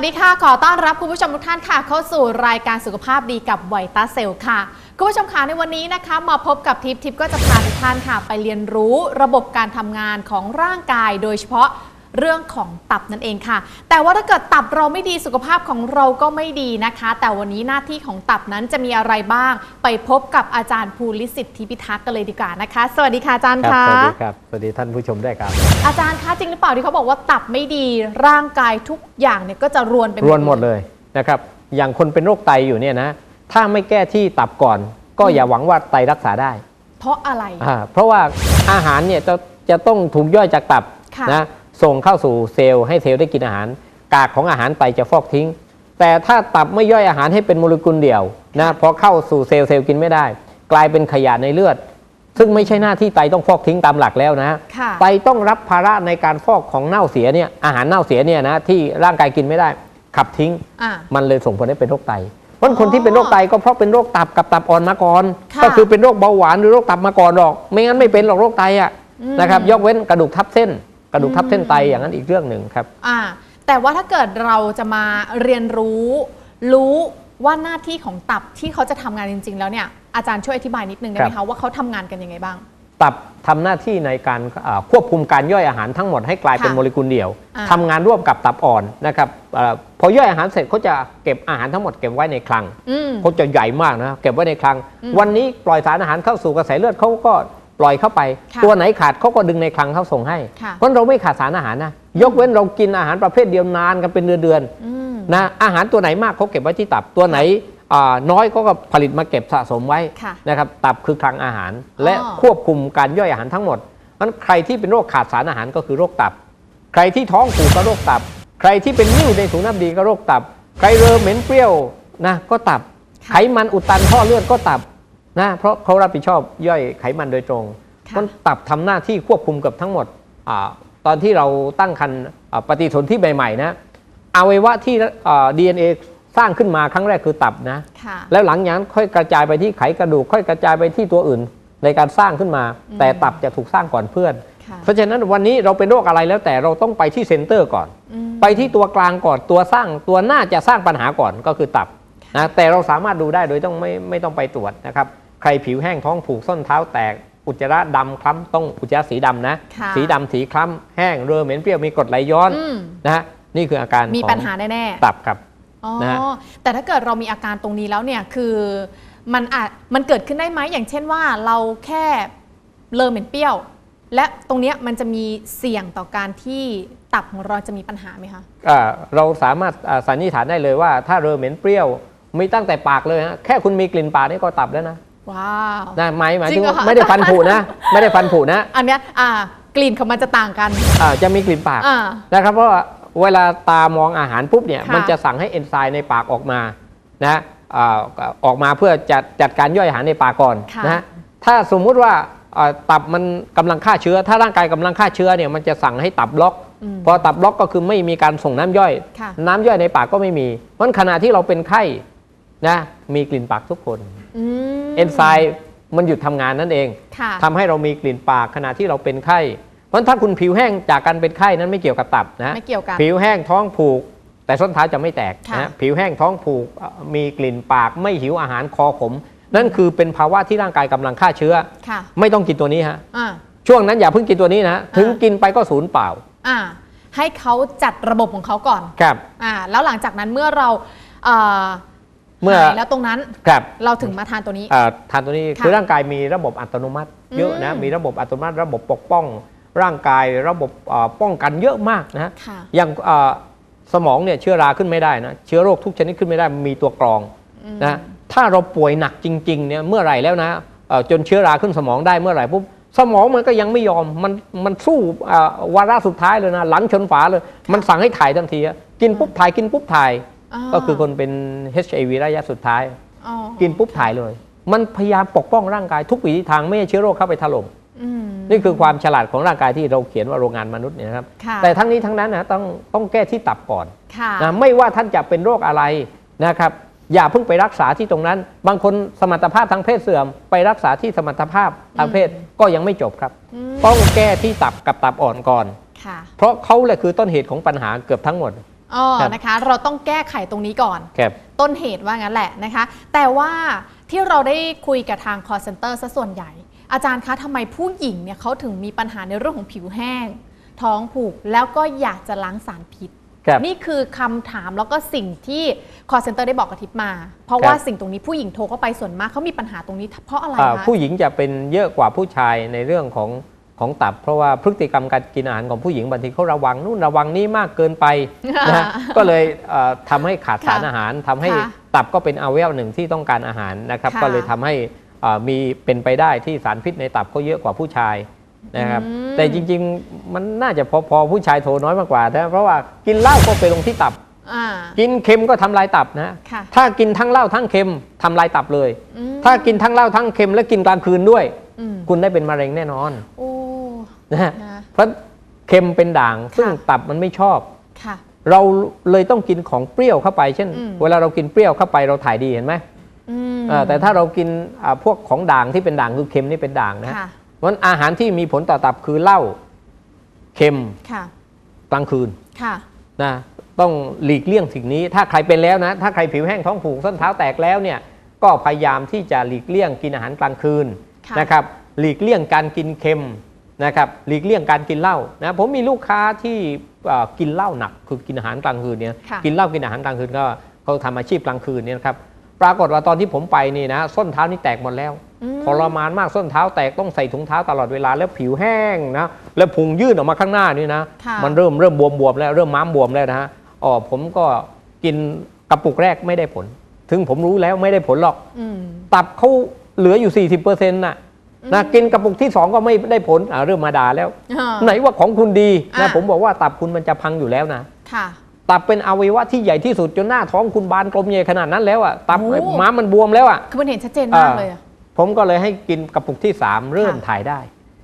สวัสดีค่ะ ขอต้อนรับคุณผู้ชมทุกท่านค่ะ เข้าสู่รายการสุขภาพดีกับไวต้าเซลค่ะ คุณผู้ชมคะในวันนี้นะคะ มาพบกับทิปทิปก็จะพาทุกท่านค่ะ ไปเรียนรู้ระบบการทำงานของร่างกาย โดยเฉพาะ เรื่องของตับนั่นเองค่ะ แต่ว่าถ้าเกิดตับเราไม่ดีสุขภาพของเราก็ไม่ดีนะคะ แต่วันนี้หน้าที่ของตับนั้นจะมีอะไรบ้าง ไปพบกับอาจารย์ภูริสิทธิพิทักษ์กันเลยดีกว่านะคะ สวัสดีค่ะอาจารย์ครัคะสวัสดีครับสวัสดีท่านผู้ชมด้วยครับ อาจารย์คะจริงหรือเปล่าที่เขาบอกว่าตับไม่ดีร่างกายทุกอย่างเนี่ยก็จะรวนไปรวนหมดเลยนะครับอย่างคนเป็นโรคไตอยู่เนี่ยนะถ้าไม่แก้ที่ตับก่อน ก็อย่าหวังว่าไตรักษาได้ เพราะอะไรอ่าเพราะว่าอาหารเนี่ยจะจะต้องถูกย่อยจากตับค่ะนะ ส่งเข้าสู่เซลล์ให้เซลล์ได้กินอาหาร กากของอาหารไตจะฟอกทิ้ง แต่ถ้าตับไม่ย่อยอาหารให้เป็นโมเลกุลเดี่ยวนะพอเข้าสู่เซลล์เซลล์กินไม่ได้ กลายเป็นขยะในเลือด ซึ่งไม่ใช่หน้าที่ไตต้องฟอกทิ้งตามหลักแล้วนะค่ะไตต้องรับภาระในการฟอกของเน่าเสียเนี่ยอาหารเน่าเสียเนี่ยนะที่ร่างกายกินไม่ได้ ขับทิ้งอ่ามันเลยส่งผลให้เป็นโรคไตเพราะคนอ๋อที่เป็นโรคไตก็เพราะเป็นโรคตับกับตับอ่อนมาก่อนค่ะก็คือเป็นโรคเบาหวานหรือโรคตับมาก่อนหรอก ไม่งั้นไม่เป็นหรอกโรคไตอะอืมนะครับยกเว้นกระดูกทับเส้น กระดูกทับเส้นไตอย่างนั้นอีกเรื่องหนึ่งครับ อ่า แต่ว่าถ้าเกิดเราจะมาเรียนรู้ รู้ว่าหน้าที่ของตับที่เขาจะทำงานจริง ๆ แล้วเนี่ยอาจารย์ช่วยอธิบายนิดนึงได้ไหมครัคะบว่าเขาทำงานกันยังไงบ้าง ตับทำหน้าที่ในการอ่าควบคุมการย่อยอาหารทั้งหมดให้กลายเป็นค่ะโมเลกุลเดี่ยวอ่าทำงานร่วมกับตับอ่อนนะครับอาพอย่อยอาหารเสร็จเขาจะเก็บอาหารทั้งหมดเก็บไว้ในคลังอืมเขาจะใหญ่มากนะเก็บไว้ในคลังอืมวันนี้ปล่อยสารอาหารเข้าสู่กระแสเลือดเขาก็ ปล่อยเข้าไปค่ะตัวไหนขาดเขาก็ดึงในคลังเขาส่งให้ค่ะเพราะเราไม่ขาดสารอาหารนะยกเว้นเรากินอาหารประเภทเดียวนานกันเป็นเดือนอืมๆนะอาหารตัวไหนมากเขาเก็บไว้ที่ตับตัวไหนอ่าน้อยเขาก็ผลิตมาเก็บสะสมไว้ค่ะนะครับตับคือคลังอาหาร และอ๋อควบคุมการย่อยอาหารทั้งหมดนั้นใครที่เป็นโรคขาดสารอาหารก็คือโรคตับ ใครที่ท้องผูกก็โรคตับ ใครที่เป็นนิ่วในถุงน้ำดีก็โรคตับ ใครเรอเหม็นเปรี้ยวนะก็ตับค่ะไขมันอุดตันท่อเลือดก็ตับ นะเพราะเขารับผิดชอบย่อยไขมันโดยตรงค่ะมันตับทำหน้าที่ควบคุมเกับทั้งหมดอาตอนที่เราตั้งครรภ์อ่าปฏิสนธิใหม่ๆนะอวัยวะที่ดีเอ็นเอสร้างขึ้นมาครั้งแรกคือตับนะค่ะแล้วหลังจากนั้นค่อยกระจายไปที่ไขกระดูก ค่อยกระจายไปที่ตัวอื่นในการสร้างขึ้นมาอืมแต่ตับจะถูกสร้างก่อนเพื่อนค่ะเพราะฉะนั้นวันนี้เราเป็นโรคอะไรแล้วแต่เราต้องไปที่เซ็นเตอร์ก่อนอืมไปที่ตัวกลางก่อนตัวสร้างตัวน่าจะสร้างปัญหาก่อนก็คือตับนะแต่เราสามารถดูได้โดยต้องไม่ไม่ต้องไปตรวจนะครับ ใครผิวแห้งท้องผูกส้นเท้าแตก อุจจาระดำคล้ำต้องอุจจาระสีดำนะ ค่ะสีดำสีคล้ำแห้งเรอเหม็นเปรี้ยวมีกรดไหลย้อนอืม นะฮะนี่คืออาการมีของปัญหาแน่ๆ ตับครับ อ๋อ นะฮะ แต่ถ้าเกิดเรามีอาการตรงนี้แล้วเนี่ยคือมันอาจมันเกิดขึ้นได้ไหมอย่างเช่นว่าเราแค่เลอเหม็นเปรี้ยว และตรงเนี้ยมันจะมีเสี่ยงต่อการที่ตับของเราจะมีปัญหาไหมคะ อ่าเราสามารถอ่าสันนิษฐานได้เลยว่าถ้าเรอเหม็นเปรี้ยวมีตั้งแต่ปากเลยฮะแค่คุณมีกลิ่นปากนี่ก็ตับแล้วนะ ว้าวนะหมายหมายจริถึงงเหรอคะ ไม่ได้ฟันผุนะ ไม่ได้ฟันผุนะอันเนี้ยอ่ากลิ่นของมันจะต่างกัน อ่าจะมีกลิ่นปากอ่า นะครับ เพราะว่าเวลาตามองอาหารปุ๊บเนี่ยค่ะมันจะสั่งให้เอนไซม์ในปากออกมานะอ่าออกมาเพื่อจัดจัดการย่อยอาหารในปากก่อนค่ะ นะถ้าสมมุติว่าอ่าตับมันกำลังฆ่าเชื้อ ถ้าร่างกายกำลังฆ่าเชื้อเนี่ยมันจะสั่งให้ตับล็อก อืม พอตับล็อกก็คือไม่มีการส่งน้ำย่อย ค่ะ น้ำย่อยในปากก็ไม่มี เพราะขณะที่เราเป็นไข้ นะมีกลิ่นปากทุกคนอืมเอนไซม์มันหยุดทำงานนั่นเองค่ะทำให้เรามีกลิ่นปากขณะที่เราเป็นไข้ เพราะถ้าคุณผิวแห้งจากการเป็นไข้นั้นไม่เกี่ยวกับตับนะไม่เกี่ยวกันผิวแห้งท้องผูก แต่ส้นเท้าจะไม่แตกค่ะนะผิวแห้งท้องผูกเอ่อมีกลิ่นปากไม่หิวอาหารคอขม นั่นคือเป็นภาวะที่ร่างกายกำลังฆ่าเชื้อค่ะไม่ต้องกินตัวนี้ฮะอ่าช่วงนั้นอย่าเพิ่งกินตัวนี้นะถึงกินไปก็ศูนย์เปล่าอ่าให้เขาจัดระบบของเขาก่อนครับอ่าแล้วหลังจากนั้นเมื่อเรา เอ่อเมื่อหายแล้วตรงนั้นครับเราถึงมาทานตัวนี้เอ่อทานตัวนี้ค่ะคือร่างกายมีระบบอัตโนมัติ เยอะนะอืมมีระบบอัตโนมัติ ระบบปกป้อง ร่างกายระบบเอ่อป้องกันเยอะมากนะค่ะอย่างเอ่อสมองเนี่ยเชื้อราขึ้นไม่ได้นะเชื้อโรคทุกชนิดขึ้นไม่ได้มีตัวกรองนะถ้าเราป่วยหนักจริงๆเนี่ยเมื่อไหร่แล้วนะเอ่อจนเชื้อราขึ้นสมองได้เมื่อไหร่ปุ๊บสมองมันก็ยังไม่ยอมมันมันสู้เอ่อวาระสุดท้ายเลยนะหลังชนฝาเลย มันสั่งให้ถ่ายทันทีอะกินปุ๊บถ่ายกินปุ๊บถ่าย ก็คือคนเป็น HIV ระยะสุดท้ายอ๋อกินปุ๊บถ่ายเลย มันพยายามปกป้องร่างกายทุกวิถีทางไม่ให้เชื้อโรคเข้าไปถล่มอืมนี่คือความฉลาดของร่างกายที่เราเขียนว่าโรงงานมนุษย์เนี่ยนะครับค่ะแต่ทั้งนี้ทั้งนั้นนะต้องต้องแก้ที่ตับก่อนค่ะนะไม่ว่าท่านจะเป็นโรคอะไรนะครับอย่าเพิ่งไปรักษาที่ตรงนั้น บางคนสมรรถภาพทางเพศเสื่อม ไปรักษาที่สมรรถภาพทางเพศก็ยังไม่จบครับอืมต้องแก้ที่ตับกับตับอ่อนก่อนค่ะเพราะเขาแหละคือต้นเหตุของปัญหาเกือบทั้งหมด อ๋อครับนะคะ เราต้องแก้ไขตรงนี้ก่อนครับต้นเหตุว่างั้นแหละนะคะ แต่ว่าที่เราได้คุยกับทาง call center ซะส่วนใหญ่ อาจารย์คะทำไมผู้หญิงเนี่ยเขาถึงมีปัญหาในเรื่องของผิวแห้ง ท้องผูกแล้วก็อยากจะล้างสารพิษครับนี่คือคำถามแล้วก็สิ่งที่ call center ได้บอกกับทิพย์มา เพราะว่าครับสิ่งตรงนี้ผู้หญิงโทรเข้าไปส่วนมากเขามีปัญหาตรงนี้เพราะอะไรอ่าคะผู้หญิงจะเป็นเยอะกว่าผู้ชายในเรื่องของ ของตับ เพราะว่าพฤติกรรมการกินอาหารของผู้หญิงบางทีเขาระวังนู่นระวังนี่มากเกินไปนะฮะก็เลยเอ่อทำให้ขาดสารค่ะอาหารทำให้ค่ะตับก็เป็นอวัยวะหนึ่งที่ต้องการอาหารนะครับค่ะก็เลยทำให้เอ่อมีเป็นไปได้ที่สารพิษในตับเขาเยอะกว่าผู้ชายนะครับอืมแต่จริงๆมันน่าจะพอพอผู้ชายโทรน้อยมากกว่านะเพราะว่ากินเหล้าก็ไปลงที่ตับอ่ากินเค็มก็ทำลายตับนะค่ะถ้ากินทั้งเหล้าทั้งเค็มทำลายตับเลยอืมถ้ากินทั้งเหล้าทั้งเค็มและกินกลางคืนด้วยอืมคุณได้เป็นมะเร็งแน่นอนโอ้ นะฮะนะเพราะเค็มเป็นด่าง ซึ่งค่ะตับมันไม่ชอบค่ะเราเลยต้องกินของเปรี้ยวเข้าไป เช่นอืมเวลาเรากินเปรี้ยวเข้าไปเราถ่ายดีเห็นไหมอืมเออแต่ถ้าเรากินอ่าพวกของด่างที่เป็นด่างคือเค็มนี่เป็นด่างนะค่ะเพราะฉะนั้นอาหารที่มีผลต่อตับคือเหล้าเค็มค่ะกลางคืนค่ะนะต้องหลีกเลี่ยงสิ่งนี้ ถ้าใครเป็นแล้วนะ ถ้าใครผิวแห้งท้องผูกส้นเท้าแตกแล้วเนี่ย ก็พยายามที่จะหลีกเลี่ยงกินอาหารกลางคืนค่ะนะครับ หลีกเลี่ยงการกินเค็ม นะครับหลีกเลี่ยงการกินเหล้านะผมมีลูกค้าที่เอ่อกินเหล้าหนักคือกินอาหารกลางคืนเนี่ยค่ะกินเหล้ากินอาหารกลางคืนก็เขาทำอาชีพกลางคืนเนี่ยนะครับปรากฏว่าตอนที่ผมไปนี่นะส้นเท้านี่แตกหมดแล้วอืมทรมานมากส้นเท้าแตกต้องใส่ถุงเท้าตลอดเวลาแล้วผิวแห้งนะแล้วพุงยื่นออกมาข้างหน้านี่นะค่ะมันเริ่มเริ่มบวมบวมๆแล้วเริ่มม้ามบวมแล้วนะฮะอ๋อผมก็กินกระปุกแรกไม่ได้ผล ถึงผมรู้แล้วไม่ได้ผลหรอกอืมตับเขาเหลืออยู่ 40%น่ะ นะกินกระปุกที่2ก็ไม่ได้ผลอ่าเริ่มมาด่าแล้วอ่าไหนว่าของคุณดีนะอะผมบอกว่าตับคุณมันจะพังอยู่แล้วนะค่ะตับเป็นอวัยวะที่ใหญ่ที่สุดจนหน้าท้องคุณบานกลมใหญ่ขนาดนั้นแล้วอะตับโอ้ม้ามมันบวมแล้วอะคือมันเห็นชัดเจนมากเลยอะผมก็เลยให้กินกระปุกที่3เริ่มค่ะถ่ายได้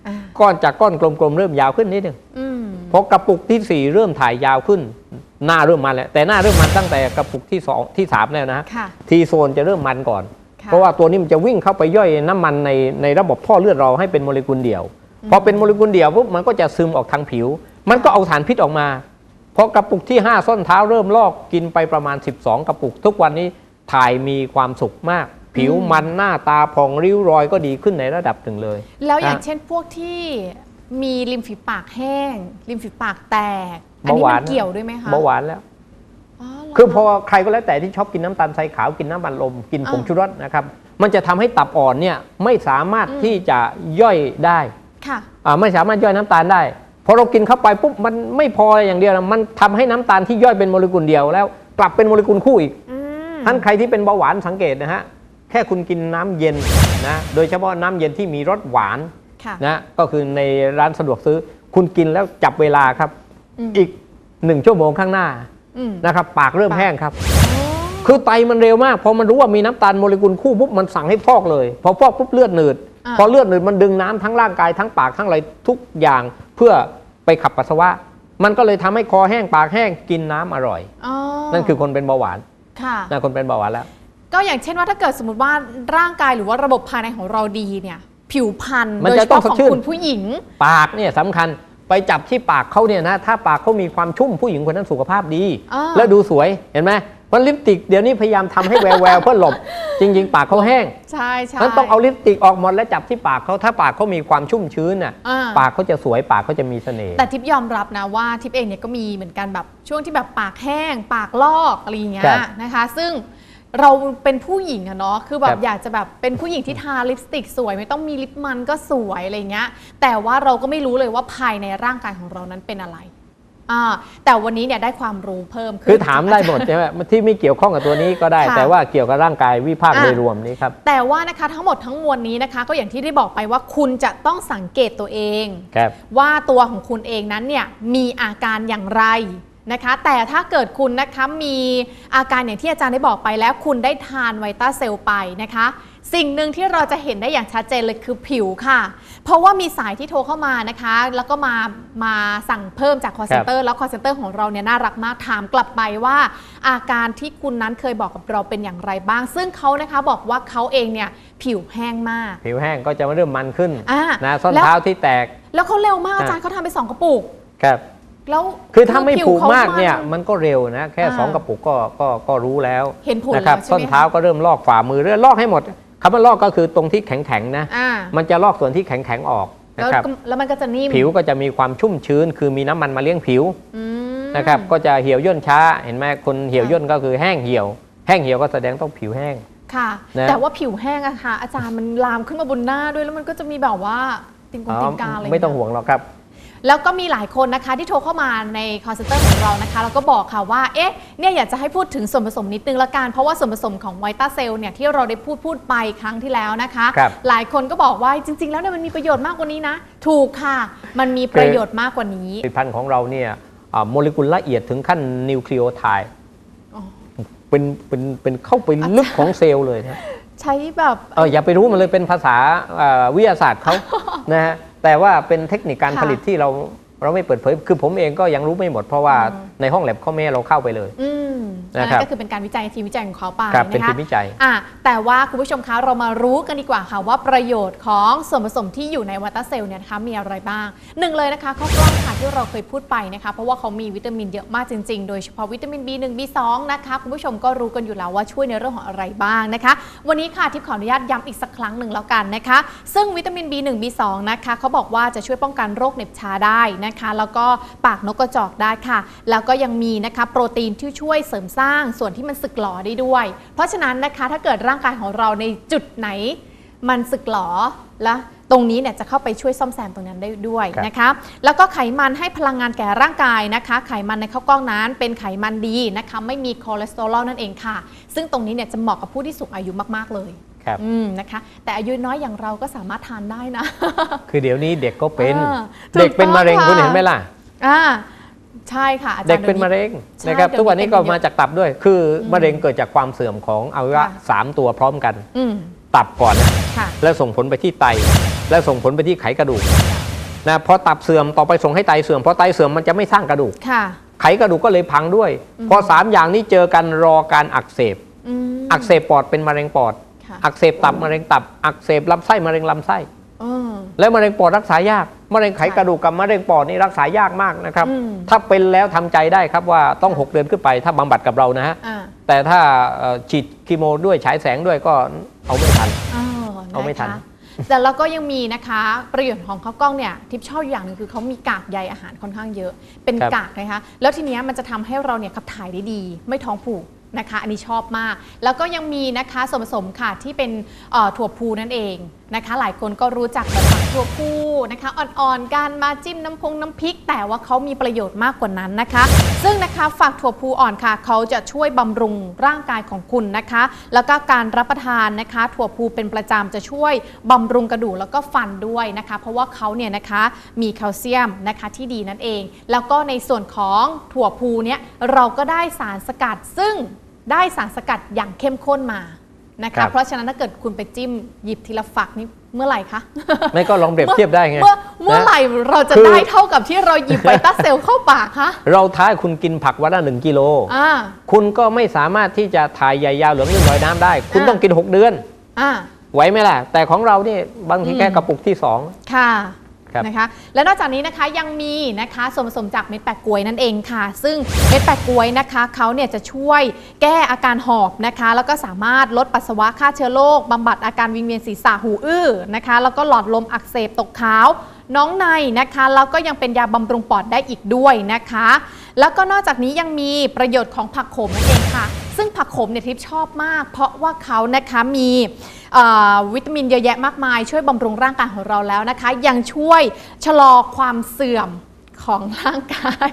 อ่าก้อนจากก้อนกลมๆเริ่มยาวขึ้นนิดหนึงอืมพอกระปุกที่4เริ่มถ่ายยาวขึ้น หน้าเริ่มมันแล้วแต่หน้าเริ่มมันตั้งแต่กระปุกที่สองที่3แล้วนะค่ะทีโซนจะเริ่มมันก่อนค่ะ เพราะว่าตัวนี้มันจะวิ่งเข้าไปย่อยน้ำมันในในระบบท่อเลือดเราให้เป็นโมเลกุลเดี่ยว พอเป็นโมเลกุลเดี่ยวปุ๊บมันก็จะซึมออกทางผิว มันก็เอาสารพิษออกมาพอกระปุกที่ 5 ส้นเท้าเริ่มลอกกินไปประมาณ 12 กระปุก ทุกวันนี้ถ่ายมีความสุขมาก ผิวมันหน้าตาผ่องริ้วรอยก็ดีขึ้นในระดับหนึ่งเลย แล้วอย่างนะเช่นพวกที่มีริมฝีปากแห้งริมฝีปากแตกอันเบานี้หวามันนเกี่ยวด้วยไหมคะเบาหวานแล้วอ๋อเหร คือพอใครก็แล้วแต่ที่ชอบกินน้ำตาลทรายขาวกินน้ำมันลมกินผงอ่าชูรสนะครับ มันจะทำให้ตับอ่อนเนี่ยไม่สามารถอืมที่จะย่อยได้ค่ะอ่าไม่สามารถย่อยน้ำตาลได้พอเรากินเข้าไปปุ๊บมันไม่พออย่างเดียวนะมันทำให้น้ำตาลที่ย่อยเป็นโมเลกุลเดียวแล้ว กลับเป็นโมเลกุลคู่อีกอืมท่านใครที่เป็นเบาหวานสังเกตนะฮะแค่คุณกินน้ำเย็นนะโดยเฉพาะน้ำเย็นที่มีรสหวานค่ะนะก็คือในร้านสะดวกซื้อ คุณกินแล้วจับเวลาครับอืมอีกหนึ่งชั่วโมงข้างหน้าอืม นะครับ ปากเริ่มปากแห้งครับอ๋อคือไตมันเร็วมาก พอมันรู้ว่ามีน้ำตาลโมเลกุลคู่ปุ๊บมันสั่งให้ฟอกเลย พอฟอกปุ๊บเลือดหนืดอ่าพอเลือดหนืดมันดึงน้ำทั้งร่างกายทั้งปากทั้งอะไรทุกอย่างเพื่อไปขับปัสสาวะ มันก็เลยทำให้คอแห้งปากแห้งกินน้ำอร่อยอ๋อนั่นคือคนเป็นเบาหวานค่ะนะคนเป็นเบาหวานแล้ว ก็อย่างเช่นว่าถ้าเกิดสมมติว่าร่างกายหรือว่าระบบภายในของเราดีเนี่ยผิวพรรณมันโดยจะเฉต้องพาะของสดชื่นคุณผู้หญิง ปากเนี่ยสำคัญ ไปจับที่ปากเขาเนี่ยนะถ้าปากเขามีความชุ่มผู้หญิงคนนั้นสุขภาพดีอ่าแล้วดูสวยเห็นไหมเพราะลิปสติกเดี๋ยวนี้พยายามทำให้แววแววๆเพื่อหลบ จริง ๆ ปากเขาแห้งใช่ใช่นั้นต้องเอาลิปสติกออกหมดแล้วจับที่ปากเขาถ้าปากเขามีความชุ่มชื้นน่ะอ่า ปากเขาจะสวยปากเขาจะมีเสน่ห์แต่ทิพย์ยอมรับนะว่าทิพย์เองเนี่ยก็มีเหมือนกันแบบช่วงที่แบบปากแห้ง ปากลอกอะไรอย่างเงี้ครัยบนะคะ ซึ่ง เราเป็นผู้หญิงอะเนาะคือแบครับบอยากจะแบบเป็นผู้หญิงที่ทาลิปสติกสวย ไม่ต้องมีลิปมันก็สวยอะไรเงี้ย แต่ว่าเราก็ไม่รู้เลยว่าภายในร่างกายของเรานั้นเป็นอะไรอ่าแต่วันนี้เนี่ยได้ความรู้เพิ่มขึ้นคือถามได้หมดใช่ไหมที่ไม่เกี่ยวข้องกับตัวนี้ก็ได้ค่ะแต่ว่าเกี่ยวกับร่างกายวิภาคอะโดยรวมนี้ครับแต่ว่านะคะทั้งหมดทั้งมวลนี้นะคะ ก็อย่างที่ได้บอกไปว่าคุณจะต้องสังเกตตัวเองครับว่าตัวของคุณเองนั้นเนี่ยมีอาการอย่างไร นะคะ แต่ถ้าเกิดคุณนะคะมีอาการอย่างที่อาจารย์ได้บอกไปแล้ว คุณได้ทานไวต้าเซลไปนะคะ สิ่งหนึ่งที่เราจะเห็นได้อย่างชัดเจนเลยคือผิวค่ะ เพราะว่ามีสายที่โทรเข้ามานะคะ แล้วก็มามาสั่งเพิ่มจาก call center แล้ว call center ของเราเนี่ยน่ารักมากถามกลับไปว่า อาการที่คุณนั้นเคยบอกกับเราเป็นอย่างไรบ้าง ซึ่งเขานะคะบอกว่าเขาเองเนี่ยผิวแห้งมาก ผิวแห้งก็จะเริ่มมันขึ้นอ่านะส้นแล้วเท้าที่แตก แล้วเขาเร็วมากอะอาจารย์เขาทำไปสองกระปุกครับ แล้วคือถ้าไม่ผิวผูกขมากเนี่ยจะมันก็เร็วนะ แค่อ่าสองกระปุกก็ก็ก็รู้แล้วเห็นผลนะครับแล้วใช่ไหมส้นเท้าก็เริ่มลอกฝ่ามือเรื่อยลอกให้หมดคำว่าลอกก็คือตรงที่แข็งๆนะอ่ามันจะลอกส่วนที่แข็งๆออกนะแล้วครับก็แล้วมันก็จะนิ่มผิวก็จะมีความชุ่มชื้น คือมีน้ำมันมาเลี้ยงผิวอืมนะครับก็จะเหี่ยวย่นช้าเห็นไหมคนเหี่ยวย่นก็คือแห้งเหี่ยว แห้งเหี่ยวก็แสดงต้องผิวแห้งค่ะนะแต่ว่าผิวแห้งอะค่ะอาจารย์มันลามขึ้นมาบนหน้าด้วยแล้วมันก็จะมีแบบว่าติงกงติงกาอะไรไม่ต้องเยห่วงหรอกครับ แล้วก็มีหลายคนนะคะที่โทรเข้ามาในคอนเซ็นเตอร์ของเรานะคะแล้วก็บอกค่ะว่าเอ๊ะเนี่ยอยากจะให้พูดถึงส่วนผสมนิดนึงละกัน เพราะว่าส่วนผสมของไวต้าเซลเนี่ยที่เราได้พูดพูดไปครั้งที่แล้วนะคะ ครับหลายคนก็บอกว่าจริง ๆ แล้วเนี่ยมันมีประโยชน์มากกว่านี้นะ ถูกค่ะ มันมีประโยชน์มากกว่านี้ ผลิตภัณฑ์ของเราเนี่ยอ่าโมเลกุลละเอียดถึงขั้นนิวคลีโอไทด์อ๋อ เป็นเป็นเป็นเข้าไปลึกของเซลล์เลยนะ ใช้แบบ เอออย่าไปรู้มันเลยเป็นภาษาเอ่อวิทยาศาสตร์เขา นะฮะ แต่ว่าเป็นเทคนิคการค่ะผลิตที่เราเราไม่เปิดเผย คือผมเองก็ยังรู้ไม่หมดเพราะว่าอืมในห้องแลบเขาไม่ให้เราเข้าไปเลยอืม นะนั่นครับก็คือเป็นการวิจัยทีมวิจัยของเขาไปครับนะคะเป็นทีมวิจัยอะแต่ว่าคุณผู้ชมคะเรามารู้กันดีกว่าค่ะว่าประโยชน์ของส่วนผสมที่อยู่ในวัตเซลเนี่ยนะคะมีอะไรบ้างหนึ่งเลยนะคะข้าวกล้องค่ะที่เราเคยพูดไปนะคะเพราะว่าเขามีวิตามินเยอะมากจริง ๆ โดยเฉพาะวิตามิน B1 B2 นะคะคุณผู้ชมก็รู้กันอยู่แล้วว่าช่วยในเรื่องของอะไรบ้างนะคะ วันนี้ค่ะทิพย์ขออนุญาตย้ำอีกสักครั้งหนึ่งแล้วกันนะคะ ซึ่งวิตามิน B1 B2 นะคะเขาบอกว่าจะช่วยป้องกันโรคเหน็บชาได้นะคะ แล้วก็ปากนกกระจอกได้ค่ะ แล้วก็ยังมีนะคะโปรตีนที่ช่วยเสริมสร้างส่วนที่มันสึกหลอได้ด้วย เพราะฉะนั้นนะคะถ้าเกิดร่างกายของเราในจุดไหน มันสึกหลอแล้วตรงนี้เนี่ยจะเข้าไปช่วยซ่อมแซมตรงนั้นได้ด้วยครับนะคะ แล้วก็ไขมันให้พลังงานแก่ร่างกายนะคะ ไขมันในข้าวกล้องนั้นเป็นไขมันดีนะคะ ไม่มีคอเลสเตอรอลนั่นเองค่ะ ซึ่งตรงนี้เนี่ยจะเหมาะกับผู้ที่สูงอายุมากๆเลยครับอืมนะคะ แต่อายุน้อยอย่างเราก็สามารถทานได้นะ คือเดี๋ยวนี้เด็กก็เป็นอ่าเด็กเป็นถูกต้องมะเร็งค่ะคุณเห็นไหมล่ะอ่า ใช่ค่ะอาจารย์เด็กเป็นมะเร็งใช่นะครับ เดี๋ยวทุกวันนี้นี้ก็เป็นเยอะมาจากตับด้วย คือมะเร็งเกิดจากความเสื่อมของอวัยวะค่ะ สามตัวพร้อมกัน อืมตับก่อนนะค่ะแล้วส่งผลไปที่ไต แล้วส่งผลไปที่ไขกระดูกนะพอตับเสื่อมต่อไปส่งให้ไตเสื่อมพอไตเสื่อมมันจะไม่สร้างกระดูก ค่ะ ไขกระดูกก็เลยพังด้วย อืม พอสามอย่างนี้เจอกันรอการอักเสบ อืมอักเสบปอดเป็นมะเร็งปอด ค่ะอักเสบตับมะเร็งตับ อักเสบลำไส้มะเร็งลำไส้อืม แล้วมะเร็งปอดรักษายากมะเร็งไขกระดูกกับมะเร็งปอดนี่รักษายากมากนะครับอืมถ้าเป็นแล้วทำใจได้ครับว่าต้อง 6 เดือนขึ้นไปถ้าบำบัดกับเรานะฮะอ่าแต่ถ้าเอ่อฉีดคีโมด้วยฉายแสงด้วยก็เอาไม่ทันอ๋อเอาไม่ทันะคะแต่แล้วก็ยังมีนะคะประโยชน์ของข้าวกล้องเนี่ยทิปชอบอยู่อย่างหนึงคือเขามีกากใยอาหารค่อนข้างเยอะ เป็นครับกากนะคะแล้วทีเนี้ยมันจะทำให้เราเนี่ยขับถ่ายได้ดี ไม่ท้องผูก นะคะ อันนี้ชอบมาก แล้วก็ยังมีนะคะส่วนผสมค่ะที่เป็นถั่วพูนั่นเองนะคะ หลายคนก็รู้จักแบบถั่วพูนะคะอ่อนๆการมาจิ้มน้ำพงน้ำพริก แต่ว่าเขามีประโยชน์มากกว่านั้นนะคะ ซึ่งนะคะฝักถั่วพูอ่อนค่ะ เขาจะช่วยบำรุงร่างกายของคุณนะคะ แล้วก็การรับประทานนะคะ ถั่วพูเป็นประจำจะช่วยบำรุงกระดูกแล้วก็ฟันด้วยนะคะ เพราะว่าเขาเนี่ยนะคะมีแคลเซียมนะคะที่ดีนั่นเอง แล้วก็ในส่วนของถั่วพูเนี่ยเราก็ได้สารสกัดซึ่ง ได้สารสกัดอย่างเข้มข้นมานะครัคะบเพราะฉะนั้นถ้าเกิดคุณไปจิ้มหยิบทีละฝักนี่เมื่อไหร่คะไม่ก็ลองเปรียบเทียบได้ไง เมื่อเมื่อไหร่นะเราจะคือได้เท่ากับที่เราหยิบไวต้าเซลล์เข้าปากคะเราท้ายคุณกินผักวันละหนึ่งกิโลอ่าคุณก็ไม่สามารถที่จะถ่ายใหญ่ยาวเหลืองนึ่งร้อยน้ำได้ คุณอ่าต้องกิน 6 เดือนอ่าไหวไหมล่ะ แต่ของเรานี่บางทีแค่อืมกระปุกที่ค่ะครับ นะคะ และนอกจากนี้นะคะยังมีนะคะส่วนผสมจากเม็ดแปะกล้วยนั่นเองค่ะ ซึ่งเม็ดแปะกล้วยนะคะเขาเนี่ยจะช่วยแก้อาการหอบนะคะ แล้วก็สามารถลดปัสสาวะฆ่าเชื้อโรคบำบัดอาการวิงเวียนศีรษะหูอื้อนะคะ แล้วก็หลอดลมอักเสบตกขาวน้องในนะคะแล้วก็ยังเป็นยาบำรุงปอดได้อีกด้วยนะคะ แล้วก็นอกจากนี้ยังมีประโยชน์ของผักขมนั่นเองค่ะ ซึ่งผักขมเนี่ยทิพชอบมาก เพราะว่าเขานะคะมี วิตามินเยอะแยะมากมาย ช่วยบำรุงร่างกายของเราแล้วนะคะ ยังช่วยชะลอความเสื่อมของร่างกาย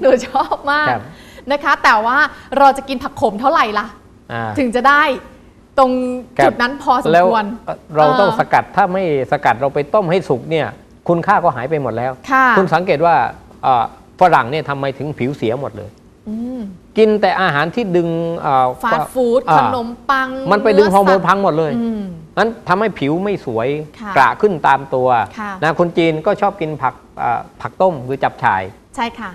หนูชอบมากครับนะคะ แต่ว่าเราจะกินผักขมเท่าไหร่ล่ะ2อ่าถึงจะได้ตรงครับจุดนั้นพอสมแล้วควรเราต้องเออสกัดถ้าไม่สกัดเราไปต้มให้สุกเนี่ย คุณค่าก็หายไปหมดแล้วค่ะคุณสังเกตว่าเอ่อฝรั่งเนี่ยทำไมถึงผิวเสียหมดเลยอืม กินแต่อาหารที่ดึงเอ่อฟาสต์ฟู้ดอ่าขนมปัง มันไปดึงฮอร์โมนเสัตว์พังหมดเลยอืมนั้นทำให้ผิวไม่สวยค่ะกระขึ้นตามตัวค่ะนะคนจีนก็ชอบกินผักเอ่อผักต้มคือจับฉ่าย ใช่ค่ะ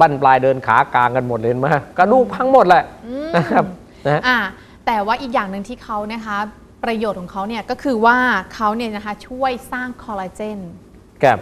บั้นปลายเดินขากลางกันหมดเลยเห็นไหมกระดูกพังหมดแหละอืมนะครับนะฮะอ่าแต่ว่าอีกอย่างหนึ่งที่เขานะคะประโยชน์ของเขาเนี่ยก็คือว่าเขาเนี่ยนะคะช่วยสร้างคอลลาเจนกับ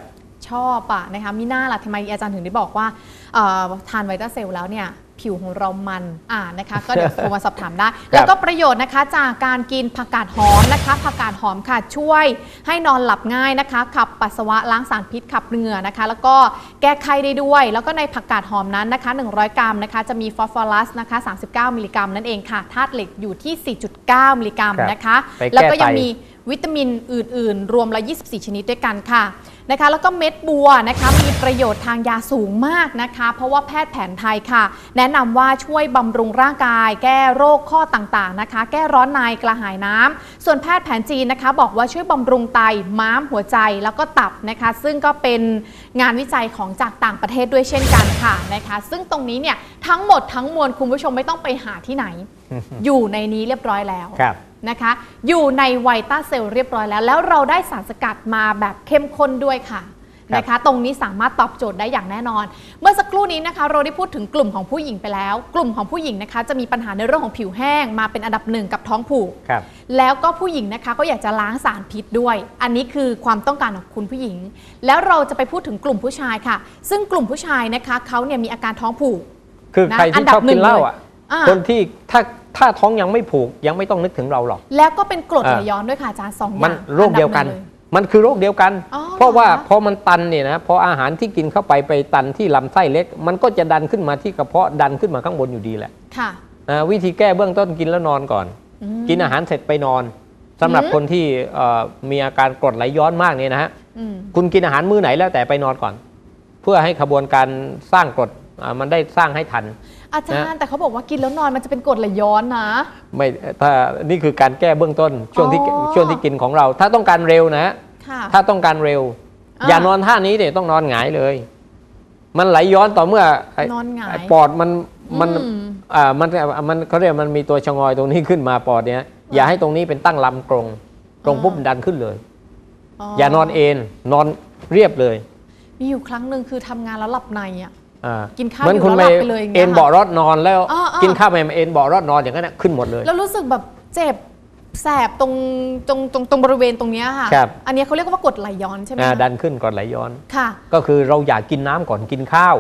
ชอบอะนะคะมิน่าล่ะทำไมอาจารย์ถึงได้บอกว่าเอ่อทานไวต้าเซลแล้วเนี่ยผิวของเรามันอ่านะคะ ก็เดี๋ยวโทรมาสอบถามได้ แล้วก็ประโยชน์นะคะจากการกินผักกาดหอมนะคะผักกาดหอมค่ะช่วยให้นอนหลับง่ายนะคะ ขับปัสสาวะล้างสารพิษขับเหงื่อนะคะ แล้วก็แก้ไขได้ด้วย แล้วก็ในผักกาดหอมนั้นนะคะ 100 กรัมนะคะ จะมีฟอสฟอรัสนะคะ 39 มิลลิกรัมนั่นเองค่ะธาตุเหล็กอยู่ที่ 4.9 มิลลิกรัมครับนะคะไปแก้แล้วก็ยังไตมีวิตามินอื่น ๆ รวมละ24 ชนิดด้วยกันค่ะ นะคะแล้วก็เม็ดบัวนะคะมีประโยชน์ทางยาสูงมากนะคะ เพราะว่าแพทย์แผนไทยค่ะ แนะนำว่าช่วยบำรุงร่างกาย แก้โรคข้อต่างๆนะคะ แก้ร้อนในกระหายน้ำส่วนแพทย์แผนจีนนะคะ บอกว่าช่วยบำรุงไตม้ามหัวใจแล้วก็ตับนะคะ ซึ่งก็เป็นงานวิจัยของจากต่างประเทศด้วยเช่นกันค่ะนะคะ ซึ่งตรงนี้เนี่ยทั้งหมดทั้งมวลคุณผู้ชมไม่ต้องไปหาที่ไหน อยู่ในนี้เรียบร้อยแล้วครับ นะคะ อยู่ในไวต้าเซลล์เรียบร้อยแล้ว แล้วเราได้สารสกัดมาแบบเข้มข้นด้วยค่ะครับนะคะ ตรงนี้สามารถตอบโจทย์ได้อย่างแน่นอน เมื่อสักครู่นี้นะคะเราได้พูดถึงกลุ่มของผู้หญิงไปแล้ว กลุ่มของผู้หญิงนะคะ จะมีปัญหาในเรื่องของผิวแห้ง มาเป็นอันดับหนึ่งกับท้องผูกครับแล้วก็ผู้หญิงนะคะก็อยากจะล้างสารพิษด้วย อันนี้คือความต้องการของคุณผู้หญิง แล้วเราจะไปพูดถึงกลุ่มผู้ชายค่ะ ซึ่งกลุ่มผู้ชายนะคะเขาเนี่ยมีอาการท้องผูก คือนะใครอัที่นดับชอบหนึ่กิงนเหล้าอะเลยอ่าคนที่ถ้า ถ้าท้องยังไม่ผูกยังไม่ต้องนึกถึงเราหรอก แล้วก็เป็นกรดอ่าไหลย้อนด้วยค่ะอาจารย์สองอย่างมันโรคเดียวกันอัดับหงลมันคือโรคเดียวกันอ๋อเพราะว่าเหรอคะพอมันตันเนี่ยนะพออาหารที่กินเข้าไปไปตันที่ลำไส้เล็ก มันก็จะดันขึ้นมาที่กระเพาะดันขึ้นมาข้างบนอยู่ดีแหละค่ะอ่าวิธีแก้เบื้องต้นกินแล้วนอนก่อนอืมกินอาหารเสร็จไปนอนสำหรับอืมคนที่เอ่อมีอาการกรดไหลย้อนมากเนี่ยนะฮะอืมคุณกินอาหารมื้อไหนแล้วแต่ไปนอนก่อน เพื่อให้ขบวนการสร้างกรดอ่ามันได้สร้างให้ทัน อาจารย์แต่เขาบอกว่ากินแล้วนอนมันจะเป็นกรดไหลย้อนนะ ไม่ถ้านี่คือการแก้เบื้องต้นช่วงที่อ๋อช่วงที่กินของเรา ถ้าต้องการเร็วนะฮะค่ะถ้าต้องการเร็วอ่าอย่านอนท่านี้เดี๋ยต้องนอนหงายเลย มันไหลย้อนต่อเมื่อไนอนหงายไปอดมันมันอืมอ่ามันมันเขาเรียกมันมีตัวชะงอยตรงนี้ขึ้นมาปอดเนี้ยอย่าให้ตรงนี้เป็นตั้งลำกรงตรงอ่าปุ๊บดันขึ้นเลย อย่านอนเอนนอนเรียบเลย มีอยู่ครั้งหนึ่งคือทำงานแล้วหลับในอะอ่า กินข้าวเหมือนอยู่คุณแล้วไปหลับไปเลยอย่างเงี้เอ็ยนค่ะเบาะรถนอนแล้วอ่าอ่ากิกินข้าวไปเอ็นเบาะรถนอนอย่างนั้นนะขึ้นหมดเลย แล้วรู้สึกแบบเจ็บแสบตรงตรงตรงตรงบริเวณตรงเนี้ยค่ะครับอันเนี้ยเขาเรียกว่ากรดไหลย้อนใช่ไหมอ่าคะดันขึ้นก่อนไหลย้อนค่ะ ก็คือเราอยากกินน้ำก่อนกินข้าว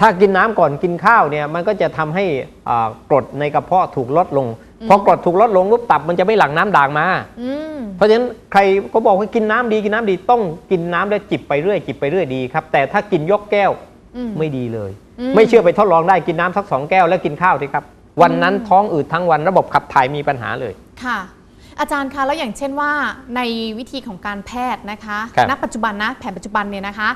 ถ้ากินน้ำก่อนกินข้าวเนี่ยมันก็จะทำให้อ่ากรดในกระเพาะถูกลดลงพอกรดถูกลดลงปุ๊บตับมันจะไม่หลั่งน้ำด่างมาอืมเพราะฉะนั้นใครก็บอกว่ากินน้ำดีกินน้ำดีต้องกินน้ำแล้วจิบไปเรื่อยจิบไปเรื่อยดีครับแต่ถ้ากินยกแก้วอืม ไม่ดีเลยอืมไม่เชื่อไปทดลองได้กินน้ำสักสองแก้วแล้วกินข้าวทีครับ วันนั้นท้องอืดทั้งวันระบบขับถ่ายมีปัญหาเลยค่ะ อาจารย์คะแล้วอย่างเช่นว่าในวิธีของการแพทย์นะคะครับณปัจจุบันนะแผนปัจจุบันเนี่ยนะคะ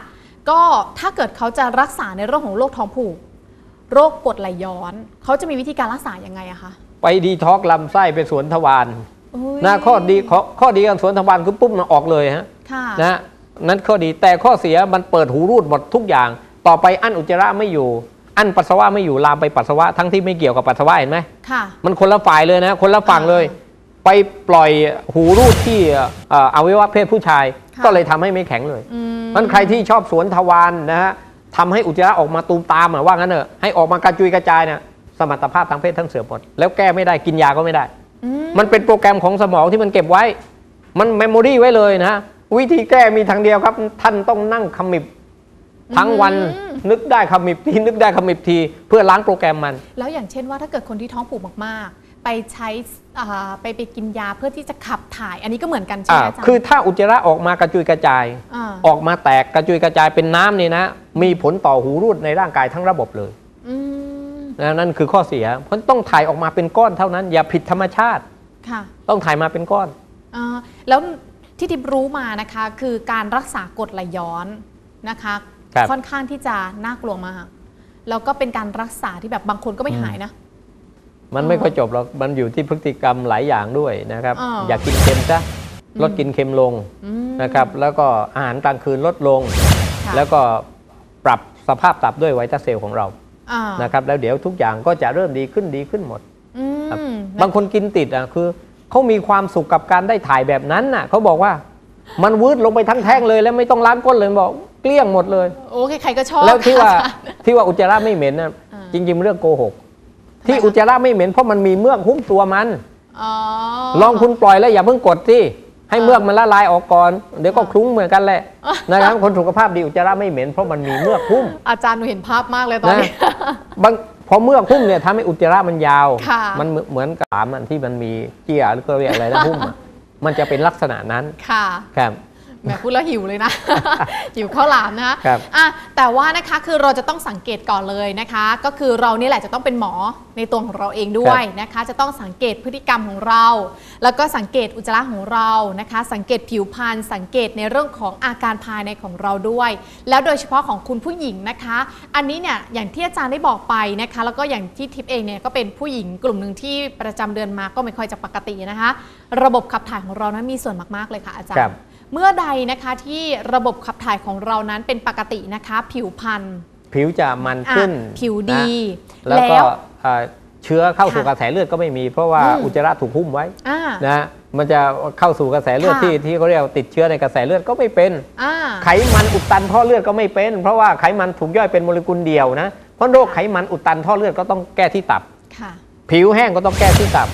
ก็ถ้าเกิดเขาจะรักษาในเรื่องของโรคท้องผูกโรคกรดไหลย้อน เขาจะมีวิธีการรักษายังไงอะคะไปดีท็อกซ์ลำไส้ไปสวนทวารอุ๊ยนะข้อดีข้อข้อดีของสวนทวารคือปุ๊บมันออกเลยฮะค่ะนะนั้นข้อดีแต่ข้อเสียมันเปิดหูรูดหมดทุกอย่าง ต่อไปอั้นอุจจาระไม่อยู่ อั้นปัสสาวะไม่อยู่ลามไปปัสสาวะทั้งที่ไม่เกี่ยวกับปัสสาวะเห็นไหมค่ะ มันคนละฝ่ายเลยนะ คนละฝั่งเลย ไปปล่อยหูรูดที่เอ่ออวัยวะเพศผู้ชายค่ะก็เลยทำให้ไม่แข็งเลยอืมมันใครที่ชอบสวนทวารนะฮะทำให้อุจจาระออกมาตูมตามอะว่างั้นเถอะให้ออกมากระจุยกระจายเนี่ยสมรรถภาพทางเพศทั้งเสื่อมหมดแล้วแก้ไม่ได้กินยาก็ไม่ได้อืมมันเป็นโปรแกรมของสมองที่มันเก็บไว้ มันเมมโมรีไว้เลยนะวิธีแก้มีทางเดียวครับ ท่านต้องนั่งขมิบ ทั้งวันอืมนึกได้ขมิบทีนึกได้ขมิบทีเพื่อล้างโปรแกรมมัน แล้วอย่างเช่นว่าถ้าเกิดคนที่ท้องผูกมากๆ ไปใช้อ่าไปไปกินยาเพื่อที่จะขับถ่าย อันนี้ก็เหมือนกันใช่ไหมอ่าอาจารย์คือถ้าอุจจาระออกมากระจุยกระจายาออกมาแตกกระจุยกระจายเป็นน้ำเนี่ยนะ มีผลต่อหูรูดในร่างกายทั้งระบบเลยอืมนะนั่นคือข้อเสีย เพราะต้องถ่ายออกมาเป็นก้อนเท่านั้น อย่าผิดธรรมชาติค่ะ ต้องถ่ายมาเป็นก้อนอ่าแล้วที่ทิพย์รู้มานะคะ คือการรักษากรดไหลย้อนนะคะ ครับค่อนข้างที่จะน่ากลัวมากแล้วก็เป็นการรักษาที่แบบบางคนก็ไม่หายนะ มันไม่ค่อยจบหรอก มันอยู่ที่พฤติกรรมหลายอย่างด้วยนะครับ อ่าอย่ากินเค็มซะลดกินเค็มลงอืม นะครับ แล้วก็อาหารกลางคืนลดลง ค่ะ แล้วก็ปรับสภาพตับด้วยไวต้าเซลล์ของเรา อ่านะครับ แล้วเดี๋ยวทุกอย่างก็จะเริ่มดีขึ้นดีขึ้นหมด อืครับมบางคนกินติดอะคือเขามีความสุขกับการได้ถ่ายแบบนั้นน่ะเขาบอกว่ามันวืดลงไปทั้งแท่งเลยแล้วไม่ต้องล้างก้นเลยบอก เกลี้ยงหมดเลย โอเคใครก็ชอบแล้วที่ว่าค่ะที่ว่าอุจจาระไม่เหม็นนะอ่าจริงๆเรื่องโกหกทำไมที่คะอุจจาระไม่เหม็นเพราะมันมีเมือกหุ้มตัวมัน อ๋อ ลองคุณปล่อยแล้วอย่าเพิ่งกดที่ให้เมือกมันละลายออกก่อนเดี๋ยวก็อ่าคลุ้งเหมือนกันแหละนะครับคนสุขภาพดีอุจจาระไม่เหม็นเพราะมันมีเมือกหุ้ม อาจารย์หนูเห็นภาพมากเลยตอนนี้ บางพอเมือกหุ้มเนี่ยทำให้อุจจาระมันยาว ค่ะมันเหมือนเหมือนกับหลามอันที่มันมีเจียหรือก็เรียกอะไรนะหุ้มอะมันจะเป็นลักษณะนั้นค่ะ ครับ แหมพูดแล้วหิวเลยนะ หิวข้าวหลามนะคะครับอะแต่ว่านะคะคือเราจะต้องสังเกตก่อนเลยนะคะ ก็คือเรานี่แหละจะต้องเป็นหมอในตัวของเราเองด้วยนะคะ จะต้องสังเกตพฤติกรรมของเรา แล้วก็สังเกตอุจจาระของเรานะคะ สังเกตผิวพรรณสังเกตในเรื่องของอาการภายในของเราด้วย แล้วโดยเฉพาะของคุณผู้หญิงนะคะ อันนี้เนี่ยอย่างที่อาจารย์ได้บอกไปนะคะ แล้วก็อย่างที่ทิพย์เองเนี่ยก็เป็นผู้หญิงกลุ่มหนึ่งที่ประจำเดือนมาก็ไม่ค่อยจะปกตินะคะ ระบบขับถ่ายของเรานั้นมีส่วนมากๆเลยค่ะอาจารครัย์บ เมื่อใดนะคะที่ระบบขับถ่ายของเรานั้นเป็นปกตินะคะ ผิวพรรณผิวจะมันอะขึ้น ผิวดีนะแล้วก็เอ่อเชื้อเข้าสู่ค่ะกระแสเลือดก็ไม่มี เพราะว่าอืมอุจจาระถูกหุ้มไว้อ่านะมันจะเข้าสู่กระแสเลือดค่ะที่ที่เขาเรียกว่าติดเชื้อในกระแสเลือดก็ไม่เป็นอ่าไขมันอุดตันท่อเลือดก็ไม่เป็น เพราะว่าไขมันถูกย่อยเป็นโมเลกุลเดียวนะเพราะโรคไขมันอุดตันท่อเลือดก็ต้องแก้ที่ตับค่ะผิวแห้งก็ต้องแก้ที่ตับ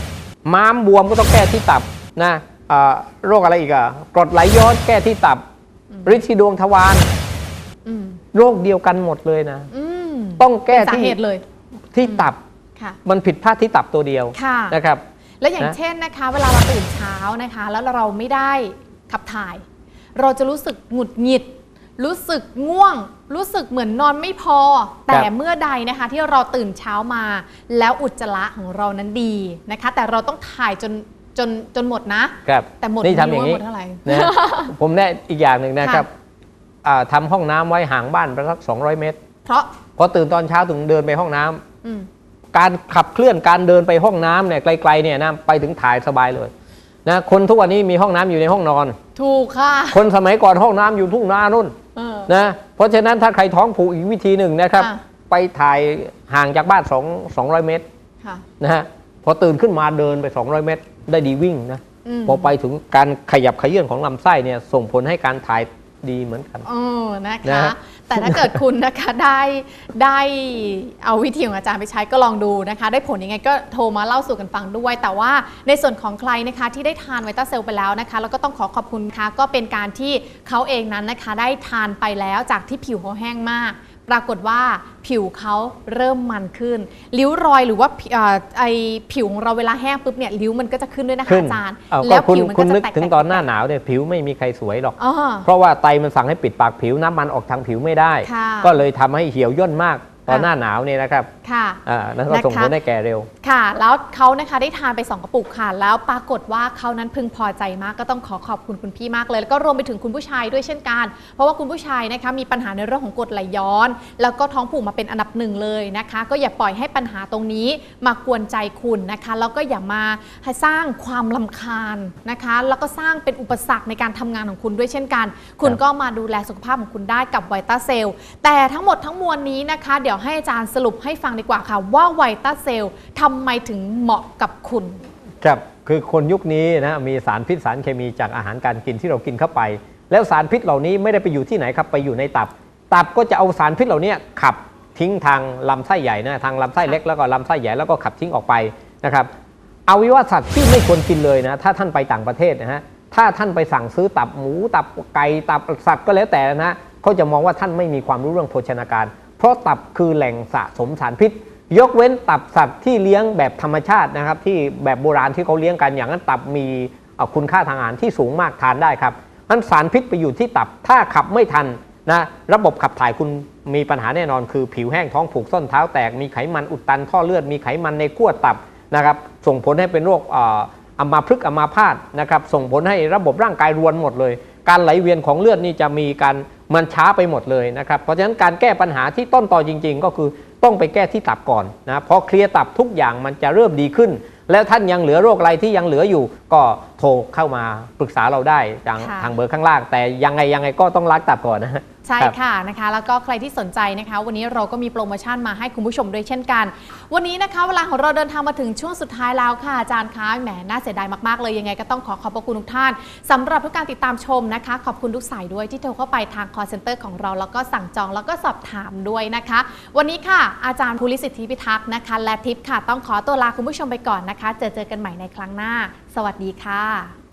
ม้ามบวมก็ต้องแก้ที่ตับนะเอ่อ โรคอะไรอีกอะกรดไหลย้อนแก้ที่ตับอืมฤทธิ์ที่ดวงทวารอืมโรคเดียวกันหมดเลยนะอืมต้องแก้เป็นสาที่เหตุเลยที่ตับค่ะมันผิดพลาดที่ตับตัวเดียวค่ะนะครับ แล้วอย่างนะเช่นนะคะ เวลาเราตื่นเช้านะคะ แล้วเราไม่ได้ขับถ่าย เราจะรู้สึกหงุดหงิด รู้สึกง่วง รู้สึกเหมือนนอนไม่พอ แต่เมื่อใดนะคะ ที่เราตื่นเช้ามา แล้วอุจจาระของเรานั้นดีนะคะ แต่เราต้องถ่ายจน จนจนหมดนะ ครับแต่หมดนี่ทำอไม่ย่างรู้นี้ว่าหมดเท่าไหร่นะฮะผมแนะอีกอย่างหนึ่งนะครับค่ะอ่าทำห้องน้ำไว้ห่างบ้านไปสัก200เมตร เพราะพอตื่นตอนเช้าถึงเดินไปห้องน้ำอืมการขับเคลื่อนการเดินไปห้องน้ำเนี่ยไกลๆเนี่ยนะไปถึงถ่ายสบายเลยนะคนทุกวันนี้มีห้องน้ำอยู่ในห้องนอน ถูกค่ะ คนสมัยก่อนห้องน้ำอยู่ทุ่งนานู่นเออนะเพราะฉะนั้นถ้าใครท้องผูกอีกวิธีหนึ่งนะครับค่ะไปถ่ายห่างจากบ้าน2 200เมตรค่ะนะฮะพอตื่นขึ้นมาเดินไป200เมตร ได้ดีวิ่งนะมพอไปถึงการขยับขยื่นของลำไส้เนี่ยส่งผลให้การถ่ายดีเหมือนกันเออนะนะคะฮะแต่ถ้าเกิดคุณนะคะได้ได้เอาวิธีของอาจารย์ไปใช้ก็ลองดูนะคะ ได้ผลยังไงก็โทรมาเล่าสู่กันฟังด้วย แต่ว่าในส่วนของใครนะคะที่ได้ทานไวต้าเซลไปแล้วนะคะแล้วก็ต้องขอขอบคุณค่ะก็เป็นการที่เขาเองนั้นนะคะ ได้ทานไปแล้วจากที่ผิวเขาแห้งมาก ปรากฏว่าผิวเขาเริ่มมันขึ้น ริ้วรอยหรือว่าเอ่อไอผิวของเราเวลาแห้งปุ๊บเนี่ยริ้วมันก็จะขึ้นด้วยนะคะขึ้นอาจารย์ เอาก็แล้วคุณผิวมันคุก็ณจะนึกแตกถึงๆตอนหน้าหนาวเนี่ยผิวไม่มีใครสวยหรอก อ๋อ เพราะว่าไตมันสั่งให้ปิดปากผิวน้ำมันออกทางผิวไม่ได้ ค่ะก็เลยทำให้เหี่ยวย่นมาก ตอนค่ะหน้าหนาวเนี่ยนะครับค่ะอ่านั่นก็ส่งนะคะผลให้แก่เร็ว ค่ะ แล้วเขานะคะได้ทานไป 2 กระปุกค่ะ แล้วปรากฏว่าเขานั้นพึงพอใจมากก็ต้องขอขอบคุณคุณพี่มากเลย แล้วก็รวมไปถึงคุณผู้ชายด้วยเช่นกัน เพราะว่าคุณผู้ชายนะคะมีปัญหาในเรื่องของกรดไหลย้อน แล้วก็ท้องผูกมาเป็นอันดับหนึ่งเลยนะคะ ก็อย่าปล่อยให้ปัญหาตรงนี้มากวนใจคุณนะคะ แล้วก็อย่ามาให้สร้างความลำคาญนะคะ แล้วก็สร้างเป็นอุปสรรคในการทำงานของคุณด้วยเช่นกัน คุณครับก็มาดูแลสุขภาพของคุณได้กับไวต้าเซลแต่ทั้งหมดทั้งมวลนี้นะคะเดี๋ยวให้อาจารย์สรุปให้ฟังดีกว่าค่ะ ว่าไวต้าเซลทำไมถึงเหมาะกับคุณ ครับ คือคนยุคนี้นะมีสารพิษสารเคมีจากอาหารการกินที่เรากินเข้าไป แล้วสารพิษเหล่านี้ไม่ได้ไปอยู่ที่ไหนครับไปอยู่ในตับ ตับก็จะเอาสารพิษเหล่านี้ขับทิ้งทางลำไส้ใหญ่นะทางลำไส้เล็กแล้วก็ลำไส้ใหญ่แล้วก็ขับทิ้งออกไปนะครับอวัยวะสัตว์ที่ไม่ควรกินเลยนะถ้าท่านไปต่างประเทศนะฮะถ้าท่านไปสั่งซื้อตับหมูตับไก่ตับสัตว์ก็แล้วแต่นะเขาจะมองว่าท่านไม่มีความรู้เรื่องโภชนาการเพ ราะตับคือแหล่งสะสมสารพิษ ยกเว้นตับสัตว์ที่เลี้ยงแบบธรรมชาตินะครับ ที่แบบโบราณที่เขาเลี้ยงกันอย่างนั้นตับมีคุณค่าทางอาหารที่สูงมากทานได้ครับนั้นสารพิษไปอยู่ที่ตับถ้าขับไม่ทันนะระบบขับถ่ายคุณมีปัญหาแน่นอนคือผิวแห้งท้องผูกส้นเท้าแตก มีไขมันอุดตันท่อเลือดมีไขมันในกั้วตับนะครับส่งผลให้เป็นโรคอัมาพฤกษ์อัมาพาตนะครับส่งผลให้ระบบร่างกายรวนหมดเลย การไหลเวียนของเลือดนี่จะมีการมันช้าไปหมดเลยนะครับ เพราะฉะนั้นการแก้ปัญหาที่ต้นตอจริง ๆ ก็คือต้องไปแก้ที่ตับก่อนนะพอเคลียร์ตับทุกอย่างมันจะเริ่มดีขึ้น แล้วท่านยังเหลือโรคอะไรที่ยังเหลืออยู่ ก็โทรเข้ามาปรึกษาเราได้ทางค่ะทางเบอร์ข้างล่าง แต่ยังไงยังไงก็ต้องล้างตับก่อนนะฮะ ใช่ค่ะนะคะแล้วก็ใครที่สนใจนะคะ วันนี้เราก็มีโปรโมชั่นมาให้คุณผู้ชมด้วยเช่นกัน วันนี้นะคะเวลาของเราเดินทางมาถึงช่วงสุดท้ายแล้วค่ะอาจารย์คะแหมน่าเสียดายมากๆเลยยังไงก็ต้องขอขอบพระคุณทุกท่านสำหรับทุกการติดตามชมนะคะ ขอบคุณทุกสายด้วยที่โทรเข้าไปทาง call center ของเราแล้วก็สั่งจองแล้วก็สอบถามด้วยนะคะ วันนี้ค่ะอาจารย์ภูริสิทธิพิทักษ์นะคะ และทิพย์ค่ะ ต้องขอตัวลาคุณผู้ชมไปก่อนนะคะ เจอเจอกันใหม่ในครั้งหน้า สวัสดีค่ะ